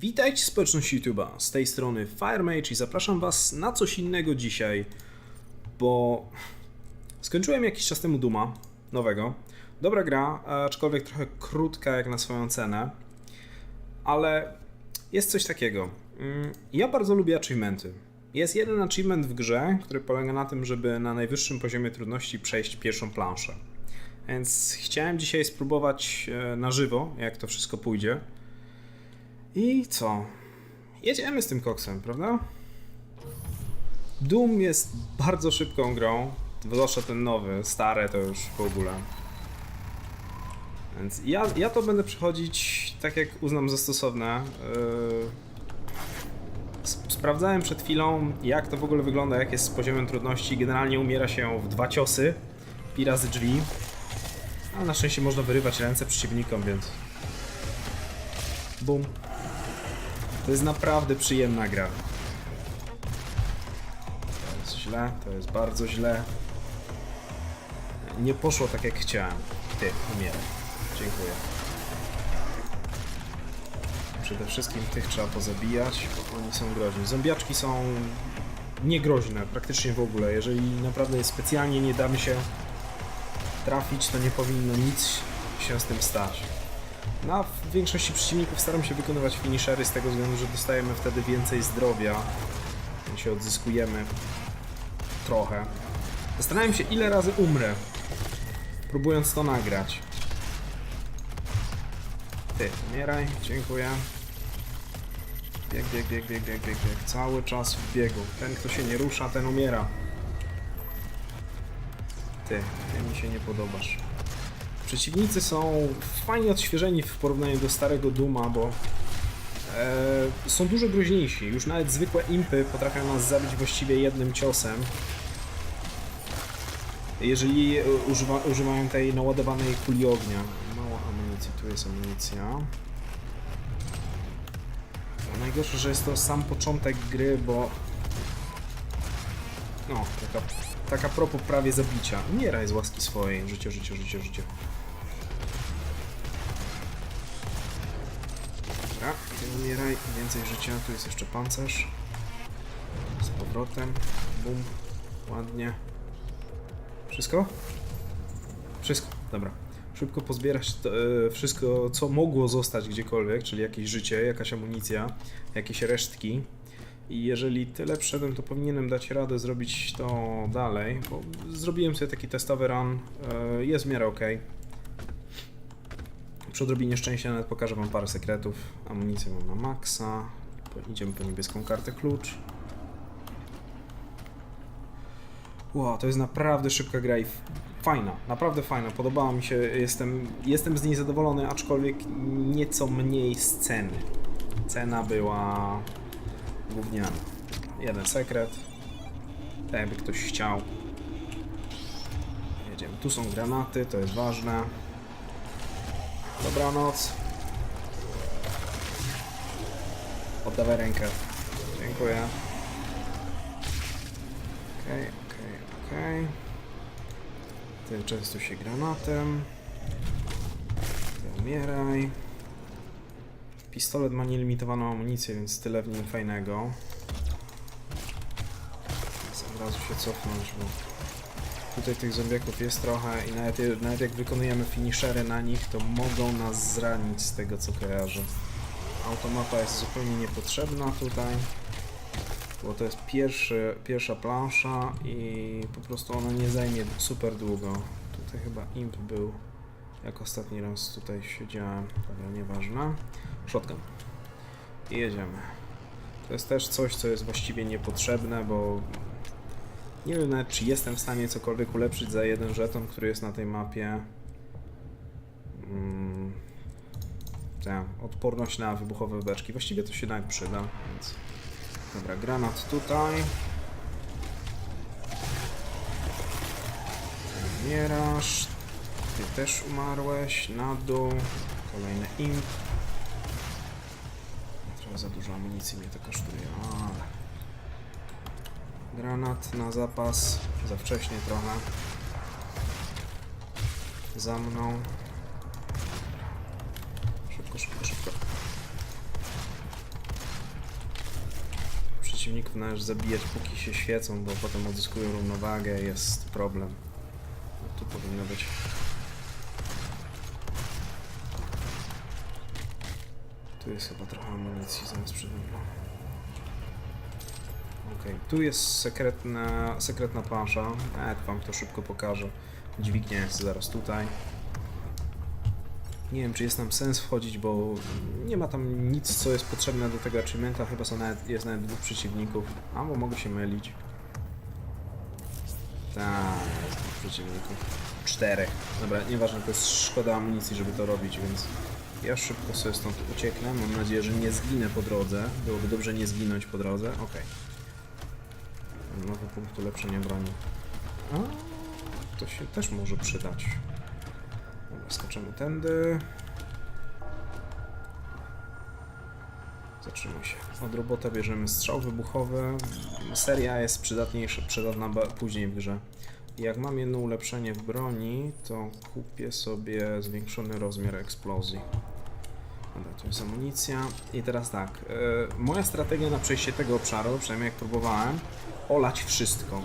Witajcie społeczność YouTube'a, z tej strony FireMage i zapraszam Was na coś innego dzisiaj, bo skończyłem jakiś czas temu Duma nowego. Dobra gra, aczkolwiek trochę krótka jak na swoją cenę, ale jest coś takiego. Mm, Ja bardzo lubię achievementy. Jest jeden achievement w grze, który polega na tym, żeby na najwyższym poziomie trudności przejść pierwszą planszę. Więc chciałem dzisiaj spróbować e, na żywo, jak to wszystko pójdzie. I co? Jedziemy z tym koksem, prawda? Doom jest bardzo szybką grą, zwłaszcza ten nowy, stare to już w ogóle. Więc ja, ja to będę przechodzić tak jak uznam za stosowne. Yy, Sprawdzałem przed chwilą, jak to w ogóle wygląda, jak jest z poziomem trudności. Generalnie umiera się w dwa ciosy, pi razy drzwi. A na szczęście można wyrywać ręce przeciwnikom, więc. Bum. To jest naprawdę przyjemna gra. To jest źle, to jest bardzo źle. Nie poszło tak jak chciałem. Ty, umieraj. Dziękuję. Przede wszystkim tych trzeba pozabijać, bo oni są groźni. Zombiaczki są niegroźne praktycznie w ogóle. Jeżeli naprawdę specjalnie nie damy się trafić, to nie powinno nic się z tym stać. Na w większości przeciwników staram się wykonywać finishery z tego względu, że dostajemy wtedy więcej zdrowia. I się odzyskujemy trochę. Zastanawiam się ile razy umrę, próbując to nagrać. Ty, umieraj, dziękuję. Bieg, bieg, bieg, bieg, bieg, bieg, bieg. Cały czas w biegu. Ten, kto się nie rusza, ten umiera. Ty, ty mi się nie podobasz. Przeciwnicy są fajnie odświeżeni w porównaniu do starego Duma, bo e, są dużo groźniejsi. Już nawet zwykłe impy potrafią nas zabić właściwie jednym ciosem. Jeżeli e, używa, używają tej naładowanej kuli ognia. Mało amunicji, tu jest amunicja. A najgorsze, że jest to sam początek gry, bo... No, taka, taka propos prawie zabicia. Umieraj z łaski swojej. Życie, życie, życie, życie. Dobra, ty umieraj, więcej życia, tu jest jeszcze pancerz. Z powrotem, bum, ładnie. Wszystko? Wszystko, dobra. Szybko pozbierać to, e, wszystko, co mogło zostać gdziekolwiek, czyli jakieś życie, jakaś amunicja, jakieś resztki. I jeżeli tyle wszedłem, to powinienem dać radę zrobić to dalej, bo zrobiłem sobie taki testowy run, e, jest w miarę ok. Przy odrobinie szczęścia nawet pokażę wam parę sekretów. Amunicję mam na maksa. Idziemy po niebieską kartę klucz. Wow, to jest naprawdę szybka gra i fajna, naprawdę fajna. Podobała mi się, jestem, jestem z niej zadowolony, aczkolwiek nieco mniej sceny. Cena była gówniana. Jeden sekret. Tak jakby ktoś chciał. Jedziemy. Tu są granaty, to jest ważne. Dobranoc. Oddawaj rękę. Dziękuję. Okej, okej, okej. Ty często się granatem. Ty umieraj. Pistolet ma nielimitowaną amunicję, więc tyle w nim fajnego. Chcę od razu się cofnąć, bo tutaj tych zombiaków jest trochę i nawet, nawet jak wykonujemy finishery na nich, to mogą nas zranić z tego co kojarzę. Automata jest zupełnie niepotrzebna tutaj, bo to jest pierwszy, pierwsza plansza i po prostu ona nie zajmie super długo. Tutaj chyba imp był, jak ostatni raz tutaj siedziałem, dobra, nieważne. Shotgun. I jedziemy. To jest też coś, co jest właściwie niepotrzebne, bo nie wiem nawet, czy jestem w stanie cokolwiek ulepszyć za jeden żeton, który jest na tej mapie. Mm, tak, odporność na wybuchowe beczki. Właściwie to się nawet przyda, więc... Dobra, granat tutaj. Umierasz. Ty też umarłeś. Na dół. Kolejny imp. Trochę za dużo amunicji mnie to kosztuje, ale... Granat na zapas. Za wcześnie trochę. Za mną. Szybko, szybko, szybko. przeciwników należy zabijać póki się świecą, bo potem odzyskują równowagę, jest problem. No, tu powinno być. Tu jest chyba trochę amunicji zamiast przydębla. Okej, tu jest sekretna, sekretna plansza. Nawet wam to szybko pokażę. Dźwignia jest zaraz tutaj. Nie wiem, czy jest nam sens wchodzić, bo nie ma tam nic, co jest potrzebne do tego achievementa. Chyba są nawet, jest nawet dwóch przeciwników. Albo mogę się mylić. Tak, jest dwóch przeciwników. Czterech. Dobra, nieważne, to jest szkoda amunicji, żeby to robić, więc ja szybko sobie stąd ucieknę. Mam nadzieję, że nie zginę po drodze. Byłoby dobrze nie zginąć po drodze. Okej. Nowy punkt ulepszenia broni. A, to się też może przydać. Dobra, skaczemy tędy. Zatrzymuj się. Od robota bierzemy strzał wybuchowy. Seria jest przydatniejsza, przydatna później w grze. Jak mam jedno ulepszenie w broni, to kupię sobie zwiększony rozmiar eksplozji. Dobra, tu jest amunicja. I teraz tak, e, moja strategia na przejście tego obszaru, przynajmniej jak próbowałem, olać wszystko.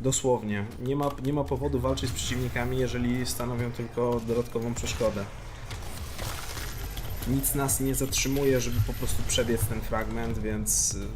Dosłownie. Nie ma, nie ma powodu walczyć z przeciwnikami, jeżeli stanowią tylko dodatkową przeszkodę. Nic nas nie zatrzymuje, żeby po prostu przebiec ten fragment, więc... y,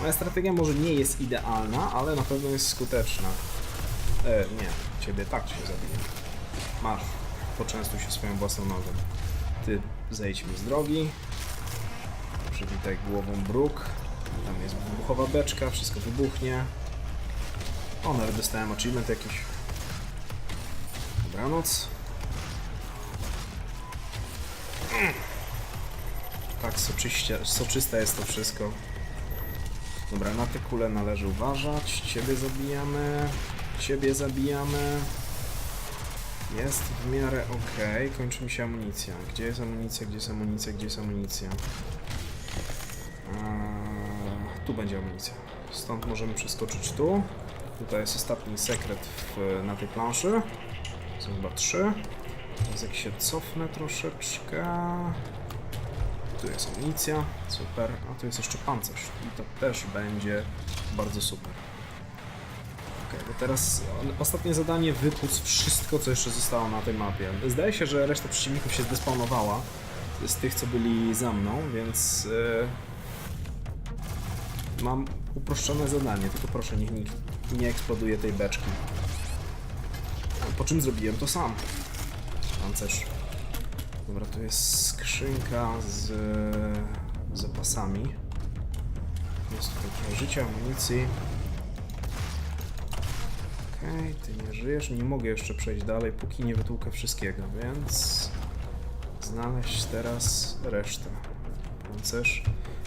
Moja strategia może nie jest idealna, ale na pewno jest skuteczna. E, nie, ciebie tak się zabije. Masz, poczęstuj się swoją własną nogą. Ty zejdź mi z drogi. Przywitaj głową bruk. Tam jest wybuchowa beczka, wszystko wybuchnie. O, nawet dostałem achievement jakiś. Dobranoc. Tak, soczyście, soczyste jest to wszystko. Dobra, na te kule należy uważać. Ciebie zabijamy. Ciebie zabijamy. Jest w miarę ok. Kończy mi się amunicja. Gdzie jest amunicja? Gdzie jest amunicja? Gdzie jest amunicja? Eee, tu będzie amunicja. Stąd możemy przeskoczyć tu. Tutaj jest ostatni sekret w, na tej planszy. Są chyba trzy. Teraz jak się cofnę troszeczkę. Tu jest amunicja, super. A tu jest jeszcze pancerz. I to też będzie bardzo super. Bo teraz ostatnie zadanie wypłuc wszystko, co jeszcze zostało na tej mapie. Zdaje się, że reszta przeciwników się zdespawnowała z tych, co byli za mną, więc e, mam uproszczone zadanie, tylko proszę, niech nikt nie eksploduje tej beczki. Po czym zrobiłem to sam. Pancerz. Dobra, tu jest skrzynka z zapasami. Jest tutaj trochę życia, amunicji. Okej, ty nie żyjesz. Nie mogę jeszcze przejść dalej, póki nie wytłukę wszystkiego, więc... Znaleźć teraz resztę. Pancerz.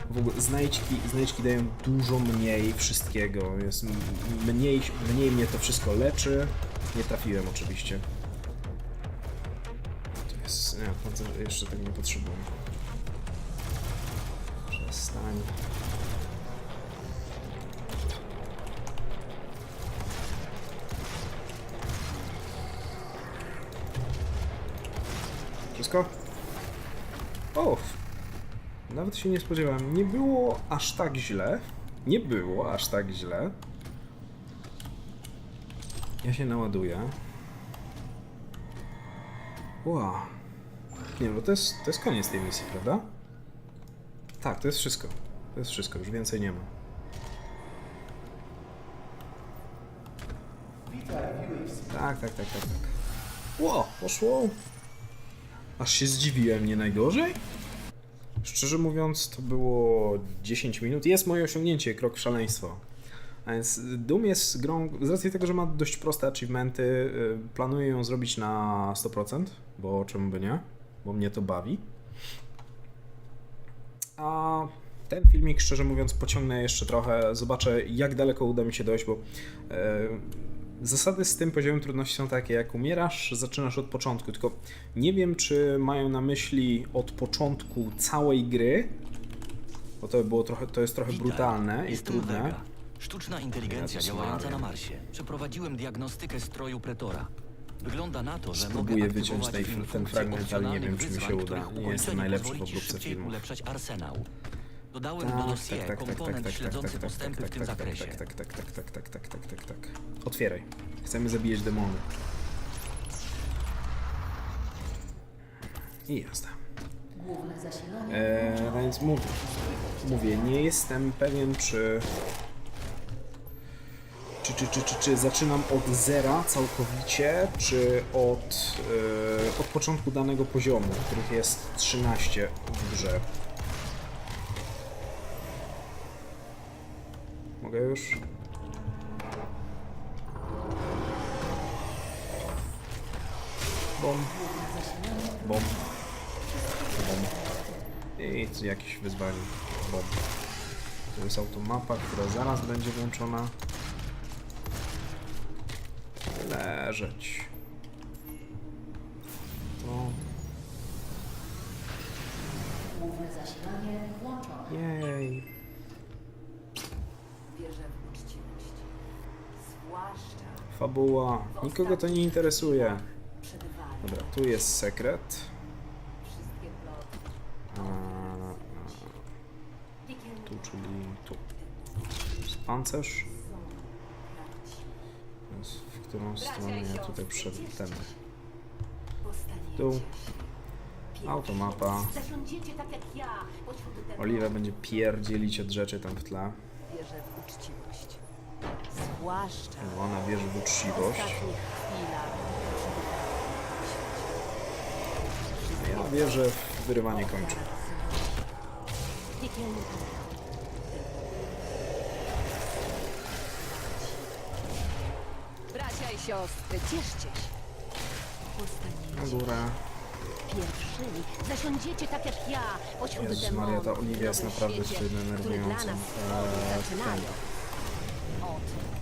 W ogóle znajdźki, znajdźki dają dużo mniej wszystkiego. Jest mniej, mniej mnie to wszystko leczy. Nie trafiłem oczywiście. To jest... Nie, pancerz jeszcze tego nie potrzebuję. Przestań. Wszystko? O! Nawet się nie spodziewałem. Nie było aż tak źle. Nie było aż tak źle. Ja się naładuję. Wow. Nie, bo to jest, to jest koniec tej misji, prawda? Tak, to jest wszystko. To jest wszystko, już więcej nie ma. Tak, tak, tak, tak, tak. Ło, poszło. Aż się zdziwiłem, nie najgorzej? Szczerze mówiąc, to było 10 minut. Jest moje osiągnięcie, krok w szaleństwo. A więc Doom jest grą, z racji tego, że ma dość proste achievementy, y, planuję ją zrobić na 100%, bo czemu by nie, bo mnie to bawi. A ten filmik, szczerze mówiąc, pociągnę jeszcze trochę, zobaczę jak daleko uda mi się dojść, bo e, zasady z tym poziomem trudności są takie, jak umierasz, zaczynasz od początku, tylko nie wiem, czy mają na myśli od początku całej gry, bo to, było trochę, to jest trochę brutalne i trudne. Sztuczna inteligencja działająca na Marsie. Przeprowadziłem diagnostykę stroju Pretora. Wygląda na to, że Spróbuję mogę wyciąć ten funkcję fragment, ale nie wiem, czy mi się uda. Nie jestem najlepszy w obróbce ulepszać arsenał. Dodałem Tak, do tak, dossier tak, tak, tak, komponent tak, tak, śledzący tak, postępy tak, w tym tak, tak, zakresie. Tak, tak, tak, tak, tak, tak, tak, tak, tak. Otwieraj. Chcemy zabijać demony. I jazda. Główne zasilanie. Eee, więc mówię, mówię, nie jestem pewien, czy, czy, czy, czy, czy, czy zaczynam od zera całkowicie, czy od, e, od początku danego poziomu, których jest 13 w grze. Mogę już? Bom. Bom. Bom. I tu jakieś wyzwanie. Bom. To jest automapa, która zaraz będzie włączona. Leżeć. To. Jej. Wierzę w uczciwość. Zwłaszcza Fabuła. Nikogo to nie interesuje. Dobra, tu jest sekret. Piekielne tu, czyli tu. Jest pancerz. Więc w którą stronę ja tutaj. Postaniecie Tu. Automapa. Oliwia będzie pierdzielić od rzeczy tam w tle. Zwłaszcza Bo Ona wierzy w w uczciwość. Ja wierzę w wyrywanie. Piekielny Bracia i siostry, cieszcie się. Postaniecie górę. pierwszymi. Zasiądziecie tak jak ja pośród Jezus demonów. Maria, ta Oliwia jest w naprawdę dla denerwująca. Eee, zaczynają.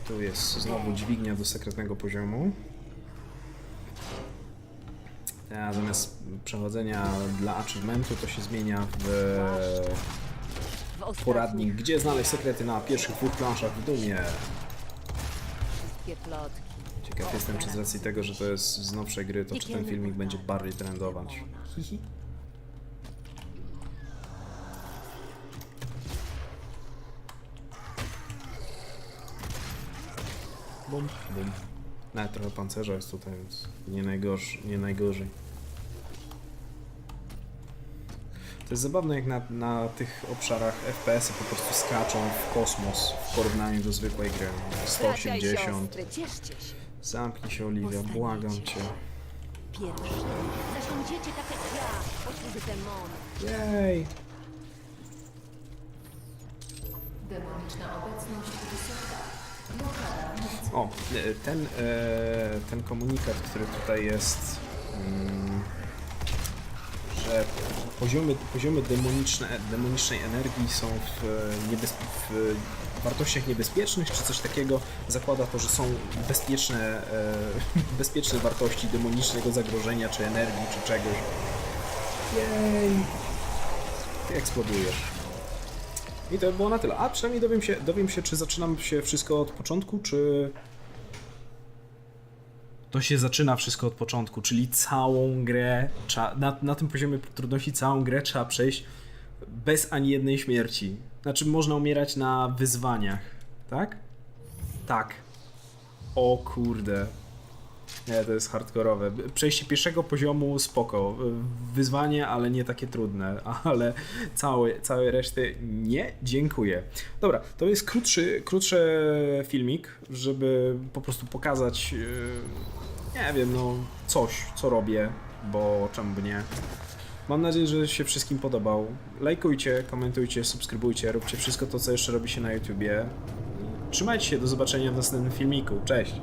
Tu jest znowu dźwignia do sekretnego poziomu. A zamiast przechodzenia dla achievementu to się zmienia w poradnik, gdzie znaleźć sekrety na pierwszych dwóch planszach w Dumie. Wszystkie plotki. Ciekaw jestem, czy z racji tego, że to jest z nowszej gry, to czy ten filmik będzie bardziej trendować. Bum, bum. Nawet trochę pancerza jest tutaj, więc nie, nie najgorzej. To jest zabawne, jak na, na tych obszarach FPS-y po prostu skaczą w kosmos w porównaniu do zwykłej gry. Bracia i 180. siostry, cieszcie się. Zamknij się, Oliwia, błagam cię. Pierwszy. Zasiądziecie tak jak ja pośród demonów. Jej! Demoniczna obecność wysoka. E, ten, e, ten komunikat, który tutaj jest, mm, że poziomy, poziomy demoniczne, demonicznej energii są w, e, niebez, w wartościach niebezpiecznych, czy coś takiego, zakłada to, że są bezpieczne, e, bezpieczne wartości demonicznego zagrożenia, czy energii, czy czegoś. Jej! Ty eksplodujesz. I to by było na tyle. A przynajmniej dowiem się, dowiem się, czy zaczynam się wszystko od początku, czy. To się zaczyna wszystko od początku, czyli całą grę. Na, na tym poziomie trudności całą grę trzeba przejść bez ani jednej śmierci. Znaczy, można umierać na wyzwaniach, tak? Tak. O kurde. Nie, to jest hardkorowe. Przejście pierwszego poziomu spoko. Wyzwanie, ale nie takie trudne. Ale całe, całe reszty nie, dziękuję. Dobra, to jest krótszy, krótszy filmik, żeby po prostu pokazać, yy, nie wiem, no coś, co robię, bo czemu by nie. Mam nadzieję, że się wszystkim podobał. Lajkujcie, komentujcie, subskrybujcie, róbcie wszystko to, co jeszcze robi się na YouTubie. Trzymajcie się, do zobaczenia w następnym filmiku. Cześć!